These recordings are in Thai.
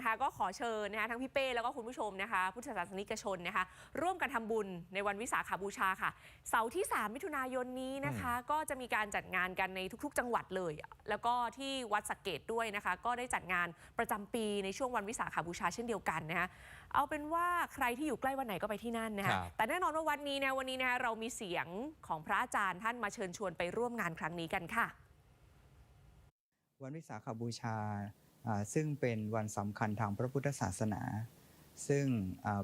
นะคะก็ขอเชิญนะคะทั้งพี่เป้แล้วก็คุณผู้ชมนะคะพุทธศาสนิกชนนะคะร่วมกันทำบุญในวันวิสาขาบูชาค่ะ เสาร์ที่ 3 มิถุนายนนี้นะคะ ก็จะมีการจัดงานกันในทุก ๆ จังหวัดเลย แล้วก็ที่วัดสักเกตด้วยนะคะ ก็ได้จัดงานประจำปีในช่วงวันวิสาขาบูชาเช่นเดียวกันนะคะเอาเป็นว่าใครที่อยู่ใกล้วันไหนก็ไปที่นั่นนะครัคะบแต่แน่นอนว่าวันนี้นะวันนี้นะคะเรามีเสียงของพระอาจารย์ท่านมาเชิญชวนไปร่วมงานครั้งนี้กันค่ะ วันวิสาขบูชาอ่า ซึ่งเป็นวันสำคัญทางพระพุทธศาสนา ซึ่ง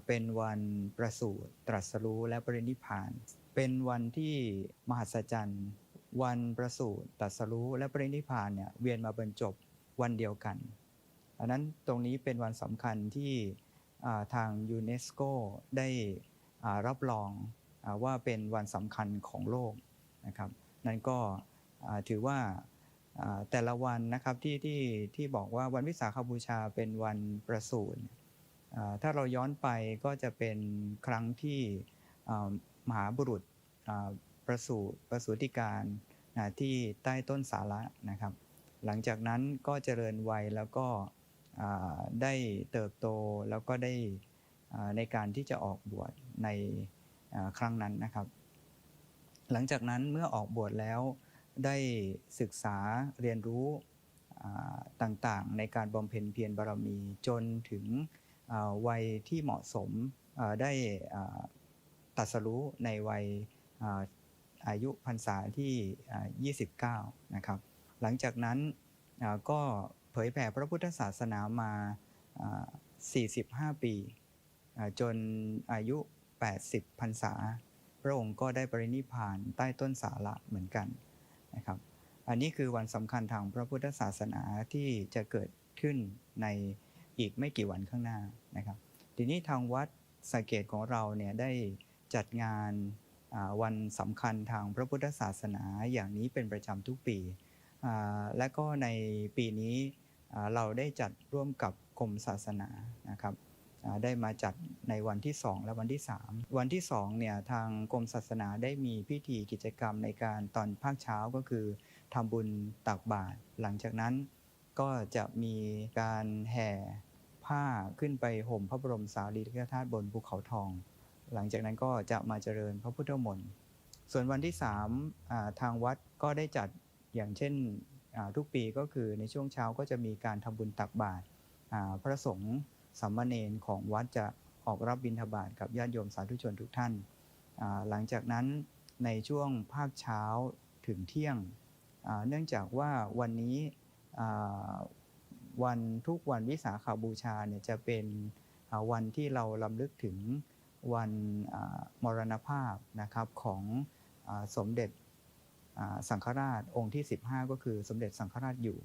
เป็นวันประสูติตรัสรู้และปรินิพาน เป็นวันที่มหัศจรรย์ วันประสูติตรัสรู้และปรินิพานเนี่ยเวียนมาบรรจบวันเดียวกันอันนั้นตรงนี้เป็นวันสำคัญที่ทางยูเนสโกได้รับรองว่าเป็นวันสำคัญของโลกนะครับ นั่นก็ถือว่า แต่ละวันนะครับที่ที่ที่บอกว่าวันวิสาขบูชาเป็นวันประสูติถ้าเราย้อนไปก็จะเป็นครั้งที่มหาบุรุษประสูติประสูติการที่ใต้ต้นสาระนะครับ หลังจากนั้นก็เจริญวัยแล้วก็ได้เติบโตแล้วก็ได้ในการที่จะออกบวชในครั้งนั้นนะครับ หลังจากนั้นเมื่อออกบวชแล้ว ได้ศึกษาเรียนรู้ต่างๆ ในการบำเพ็ญเพียรบารมีจนถึงวัยที่เหมาะสมได้ตรัสรู้ในวัยอายุพรรษาที่อ่า29 นะครับ หลังจากนั้นก็เผยแผ่พระพุทธศาสนามาอ่า45 ปี จนอายุ 80 พรรษา พระองค์ก็ได้ปรินิพานใต้ต้นสาระเหมือนกัน นะครับอันนี้คือวันสำคัญทางพระพุทธศาสนาที่จะเกิดขึ้นในอีกไม่กี่วันข้างหน้านะครับทีนี้ทางวัดสเกตของเราเนี่ยได้จัดงานวันสำคัญทางพระพุทธศาสนาอย่างนี้เป็นประจำทุกปี และก็ในปีนี้เราได้จัดร่วมกับกรมศาสนานะครับ ได้มาจัดในวันที่ 2 และวันที่ 3 วันที่2เนี่ยทางกรมศาสนาได้มีพิธีกิจกรรมในการตอนภาคเช้าก็คือทำบุญตักบาตรหลังจากนั้นก็จะมีการแห่ผ้าขึ้นไปห่มพระบรมสารีริกธาตุบนภูเขาทอง หลังจากนั้นก็จะมาเจริญพระพุทธมนต์ส่วนวันที่3าทางวัดก็ได้จัดอย่างเช่นทุกปีก็คือในช่วงเช้าก็จะมีการทำบุญตักบาตรพระสงฆ์ สามเณรของวัดจะออกรับบิณฑบาตกับญาติโยมสาธุชนทุกท่าน หลังจากนั้นในช่วงภาคเช้าถึงเที่ยง เนื่องจากว่าวันนี้วันทุกวันวิสาขาบูชาเนี่ยจะเป็นวันที่เราลำลึกถึงวันมรณภาพนะครับของอสมเด็จสังฆราชองค์ที่ 15 ก็คือสมเด็จสังฆราชอยู่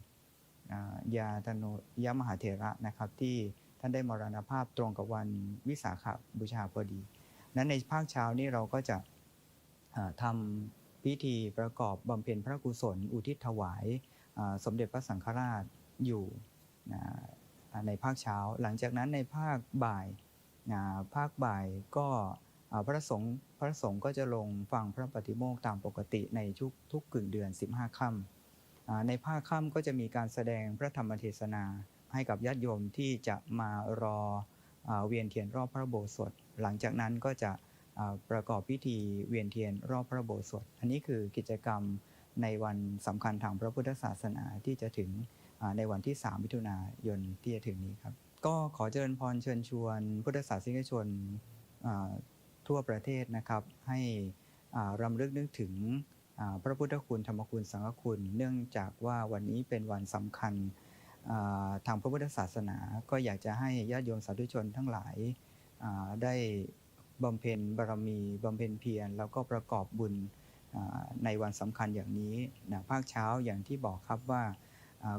อ่ายาธนุยมหาเถระนะครับที่ ท่านได้มรณภาพตรงกับวันวิสาขบูชาพอดี นั้นในภาคเช้านี้เราก็จะอ่าทำพิธีประกอบบำเพ็ญพระกุศล อุทิศถวายสมเด็จพระสังฆราชอยู่ในภาคเช้า หลังจากนั้นในภาคบ่ายภาคบ่ายก็พระสงฆ์พระสงฆ์ก็จะลงฟังพระปฏิโมกข์ตามปกติในทุกทุกกึ่งเดือน 15ค่ำอ่าในภาคค่ำก็จะมีการแสดงพระธรรมเทศนา ให้กับญาติโยมที่จะมารอเวียนเทียนรอบพระโบสถ์หลังจากนั้นก็จะประกอบพิธีเวียนเทียนรอบพระโบสถ์อันนี้คือกิจกรรมในวันสำคัญทางพระพุทธศาสนาที่จะถึงในวันที่ 3 มิถุนายนที่จะถึงนี้ครับ ก็ขอเจริญพรเชิญชวน พุทธศาสนิกชนทั่วประเทศนะครับ ให้รำลึกนึกถึงพระพุทธคุณธรรมคุณสังฆคุณ เนื่องจากว่าวันนี้เป็นวันสำคัญ ทางพระพุทธศาสนาก็อยากจะให้ญาติโยมสาธุชนทั้งหลายได้บำเพ็ญบารมีบำเพ็ญเพียรแล้วก็ประกอบบุญในวันสำคัญอย่างนี้นะภาคเช้าอย่างที่บอกครับว่า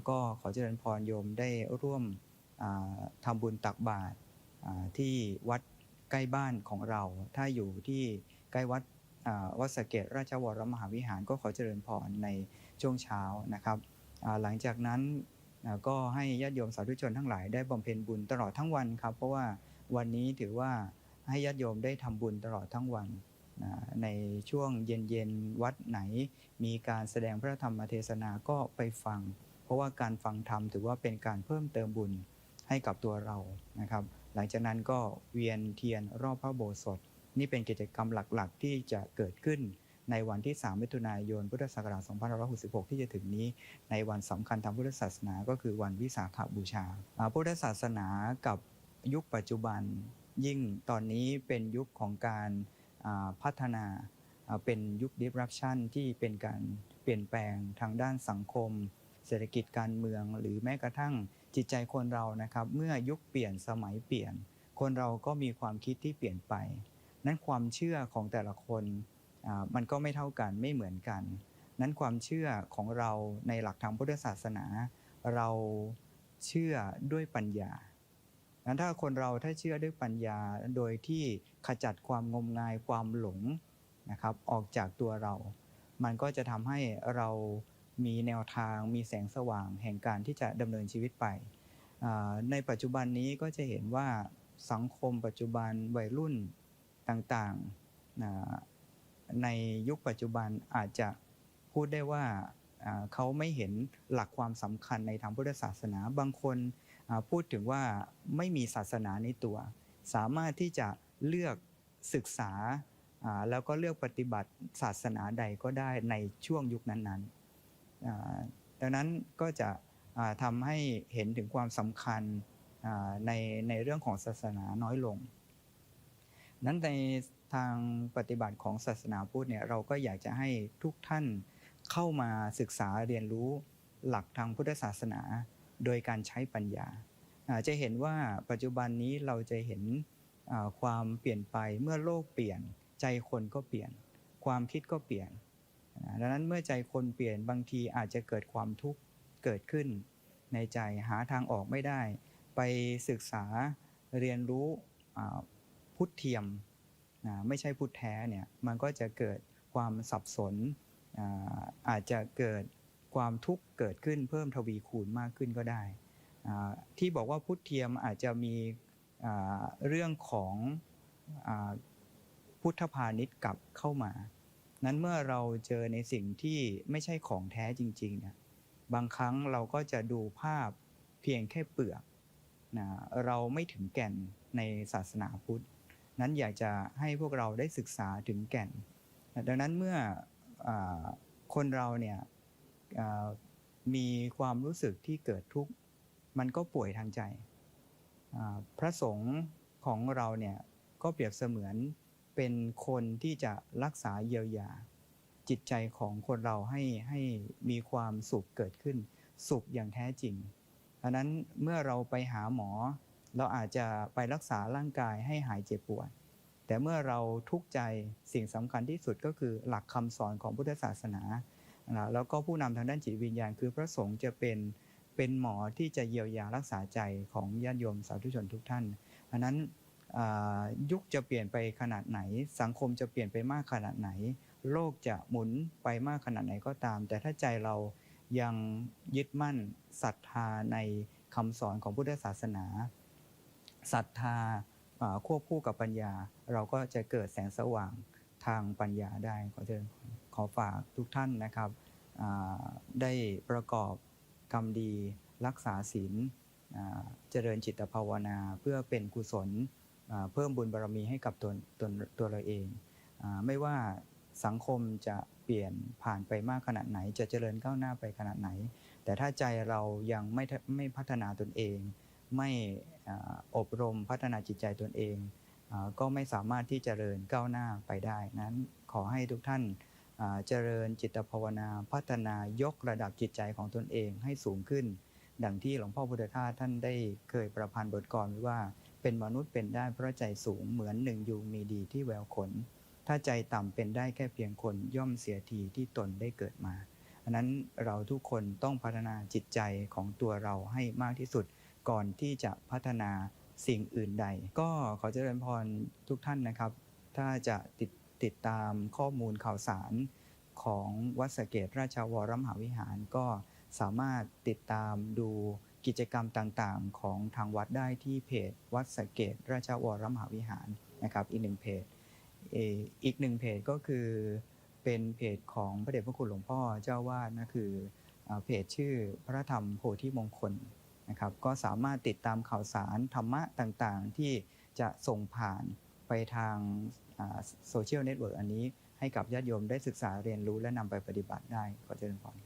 ก็ขอเจริญพรโยมได้ร่วมอ่าทำบุญตักบาตรที่วัดใกล้บ้านของเรา ถ้าอยู่ที่ใกล้วัดวัดสเกตราชวรมหาวิหารก็ขอเจริญพรในช่วงเช้านะครับหลังจากนั้น ก็ให้ญาติโยมสาธุชนทั้งหลายได้บำเพ็ญบุญตลอดทั้งวันครับ เพราะว่าวันนี้ถือว่าให้ญาติโยมได้ทำบุญตลอดทั้งวันในช่วงเย็นๆวัดไหน มีการแสดงพระธรรมเทศนาก็ไปฟัง เพราะว่าการฟังธรรมถือว่าเป็นการเพิ่มเติมบุญให้กับตัวเรานะครับ หลังจากนั้นก็เวียนเทียนรอบพระโบสถนี่เป็นกิจกรรมหลักๆ ที่จะเกิดขึ้น ในวันที่ 3 มิถุนายน พุทธศักราช 2566 ที่จะถึงนี้ ในวันสำคัญทางพุทธศาสนาก็คือวันวิสาขบูชา พุทธศาสนากับยุคปัจจุบันยิ่งตอนนี้เป็นยุคของการพัฒนาเป็นยุค disruption ที่เป็นการเปลี่ยนแปลงทางด้านสังคม เศรษฐกิจการเมือง หรือแม้กระทั่งจิตใจคนเรานะครับ เมื่อยุคเปลี่ยนสมัยเปลี่ยน คนเราก็มีความคิดที่เปลี่ยนไป นั้นความเชื่อของแต่ละคน มันก็ไม่เท่ากันไม่เหมือนกัน นั้นความเชื่อของเราในหลักทางพุทธศาสนา เราเชื่อด้วยปัญญานั้นถ้าคนเราถ้าเชื่อด้วยปัญญาโดยที่ขจัดความงมงายความหลงนะครับออกจากตัวเรา มันก็จะทำให้เรามีแนวทางมีแสงสว่างแห่งการที่จะดำเนินชีวิตไป ในปัจจุบันนี้ก็จะเห็นว่าสังคมปัจจุบันวัยรุ่นต่างๆ ในยุคปัจจุบันอาจจะพูดได้ว่าเขาไม่เห็นหลักความสำคัญในทางพุทธศาสนา บางคนพูดถึงว่าไม่มีศาสนาในตัว สามารถที่จะเลือกศึกษาแล้วก็เลือกปฏิบัติศาสนาใดก็ได้ในช่วงยุคนั้นๆดังนั้นก็จะอ่าทำให้เห็นถึงความสำคัญในในเรื่องของศาสนาน้อยลง นั้นใน ทางปฏิบัติของศาสนาพุทธเนี่ยเราก็อยากจะให้ทุกท่านเข้ามาศึกษาเรียนรู้หลักทางพุทธศาสนา โดยการใช้ปัญญาจะเห็นว่าปัจจุบันนี้เราจะเห็นความเปลี่ยนไปเมื่อโลกเปลี่ยน ใจคนก็เปลี่ยน ความคิดก็เปลี่ยนดังนั้นเมื่อใจคนเปลี่ยนบางทีอาจจะเกิดความทุกข์เกิดขึ้น ในใจหาทางออกไม่ได้ ไปศึกษาเรียนรู้พุทธเทียม อ่าไม่ใช่พุทธแท้เนี่ยมันก็จะเกิดความสับสนอาอาจจะเกิดความทุกข์เกิดขึ้นเพิ่มทวีคูณมากขึ้นก็ได้ที่บอกว่าพุทธเทียมอาจจะมีเรื่องของอพุทธพาณิชย์กลับเข้ามา นั้นเมื่อเราเจอในสิ่งที่ไม่ใช่ของแท้จริงๆเนี่ยบางครั้งเราก็จะดูภาพเพียงแค่เปลือกนะเราไม่ถึงแก่นในศาสนาพุทธ นั้นอยากจะให้พวกเราได้ศึกษาถึงแก่น ดังนั้นเมื่ออคนเราเนี่ยมีความรู้สึกที่เกิดทุกข์มันก็ป่วยทางใจ พระสงฆ์ของเราเนี่ยก็เปรียบเสมือนเป็นคนที่จะรักษาเยียวยา จิตใจของคนเราให้ให้มีความสุขเกิดขึ้น สุขอย่างแท้จริงดังนั้นเมื่อเราไปหาหมอ เราอาจจะไปรักษาร่างกายให้หายเจ็บปวดแต่เมื่อเราทุกข์ใจสิ่งสำคัญที่สุดก็คือหลักคำสอนของพุทธศาสนาแล้วก็ผู้นำทางด้านจิตวิญญาณ คือพระสงฆ์จะเป็นเป็นหมอที่จะเยียวยารักษาใจของญาติโยมสาธุชนทุกท่านอันนั้นยุคจะเปลี่ยนไปขนาดไหน สังคมจะเปลี่ยนไปมากขนาดไหน โลกจะหมุนไปมากขนาดไหนก็ตาม แต่ถ้าใจเรายังยึดมั่นศรัทธาในคำสอนของพุทธศาสนา ศรัทธาควบคู่กับปัญญา เราก็จะเกิดแสงสว่างทางปัญญาได้ขอเชิญขอฝากทุกท่านนะครับได้ประกอบกรรมดีรักษาศีลเจริญจิตภาวนาเพื่อเป็นกุศลเพิ่มบุญบารมีให้กับตัวตัวตัวเราเองอไม่ว่าสังคมจะเปลี่ยนผ่านไปมากขนาดไหน จะเจริญก้าวหน้าไปขนาดไหน แต่ถ้าใจเรายังไม่ไม่พัฒนาตนเอง ไม่อบรมพัฒนาจิตใจตนเอง ก็ไม่สามารถที่จเจริญก้าวหน้าไปได้นั้นขอให้ทุกท่านเจริญจิตภาวนาพัฒนายกระดับจิตใจของตนเองให้สูงขึ้น ดังที่หลวงพ่อพุทธทาสท่านได้เคยประพันธ์บทกลไว้ว่า เป็นมนุษย์เป็นได้เพราะใจสูงเหมือนหนึ่งยูงมีดีที่แววขน ถ้าใจต่ำเป็นได้แค่เพียงคนย่อมเสียทีที่ตนได้เกิดมาอันนั้นเราทุกคนต้องพัฒนาจิตใจของตัวเราให้มากที่สุด ก่อนที่จะพัฒนาสิ่งอื่นใด ก็ขอเจริญพรทุกท่านนะครับ ถ้าจะติดติดตามข้อมูลข่าวสารของวัดสเกตราชวรมหาวิหาร ก็สามารถติดตามดูกิจกรรมต่างๆ ของทางวัดได้ที่เพจ วัดสเกตราชวรมหาวิหารนะครับ อีกหนึ่งเพจอีกหนึ่งเพจก็คือเป็นเพจของพระเดชพระคุณหลวงพ่อเจ้าวาดนะคือเพจชื่อพระธรรมโพธิมงคล นะครับก็สามารถติดตามข่าวสารธรรมะต่างๆ ที่จะส่งผ่านไปทางโซเชียลเน็ตเวิร์กอันนี้ให้กับญาติโยมได้ศึกษาเรียนรู้และนำไปปฏิบัติได้ขอเจริญพร